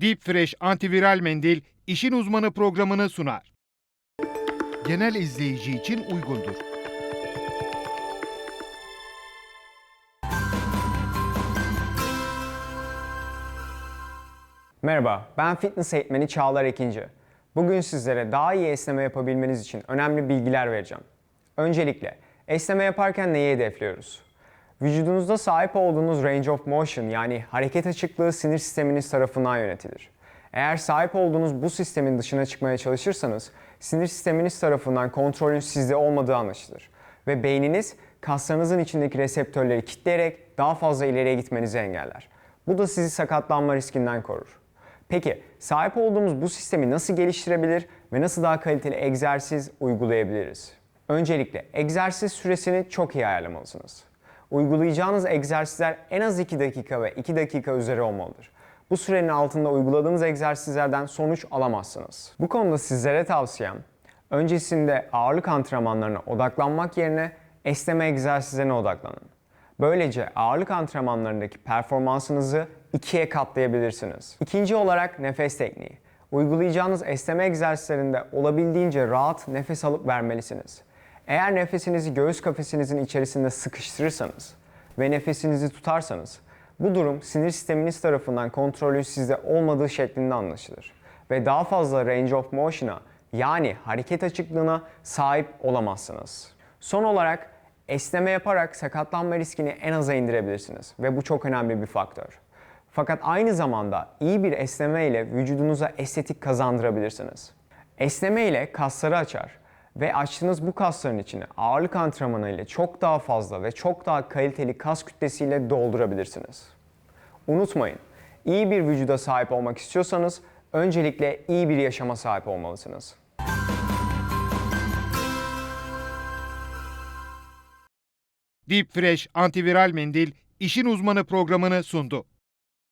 Deep Fresh antiviral mendil işin uzmanı programını sunar. Genel izleyici için uygundur. Merhaba, ben fitness eğitmeni Çağlar Ekinci. Bugün sizlere daha iyi esneme yapabilmeniz için önemli bilgiler vereceğim. Öncelikle, esneme yaparken neyi hedefliyoruz? Vücudunuzda sahip olduğunuz range of motion yani hareket açıklığı sinir sisteminiz tarafından yönetilir. Eğer sahip olduğunuz bu sistemin dışına çıkmaya çalışırsanız sinir sisteminiz tarafından kontrolün sizde olmadığı anlaşılır. Ve beyniniz kaslarınızın içindeki reseptörleri kilitleyerek daha fazla ileriye gitmenizi engeller. Bu da sizi sakatlanma riskinden korur. Peki sahip olduğumuz bu sistemi nasıl geliştirebilir ve nasıl daha kaliteli egzersiz uygulayabiliriz? Öncelikle egzersiz süresini çok iyi ayarlamalısınız. Uygulayacağınız egzersizler en az 2 dakika ve 2 dakika üzeri olmalıdır. Bu sürenin altında uyguladığınız egzersizlerden sonuç alamazsınız. Bu konuda sizlere tavsiyem öncesinde ağırlık antrenmanlarına odaklanmak yerine esneme egzersizlerine odaklanın. Böylece ağırlık antrenmanlarındaki performansınızı ikiye katlayabilirsiniz. İkinci olarak nefes tekniği. Uygulayacağınız esneme egzersizlerinde olabildiğince rahat nefes alıp vermelisiniz. Eğer nefesinizi göğüs kafesinizin içerisinde sıkıştırırsanız ve nefesinizi tutarsanız bu durum sinir sisteminiz tarafından kontrolün sizde olmadığı şeklinde anlaşılır ve daha fazla range of motion'a yani hareket açıklığına sahip olamazsınız. Son olarak esneme yaparak sakatlanma riskini en aza indirebilirsiniz ve bu çok önemli bir faktör. Fakat aynı zamanda iyi bir esneme ile vücudunuza estetik kazandırabilirsiniz. Esneme ile kasları açar ve açtığınız bu kasların içine ağırlık antrenmanı ile çok daha fazla ve çok daha kaliteli kas kütlesiyle doldurabilirsiniz. Unutmayın, iyi bir vücuda sahip olmak istiyorsanız öncelikle iyi bir yaşama sahip olmalısınız. Deep Fresh antiviral mendil işin uzmanı programını sundu.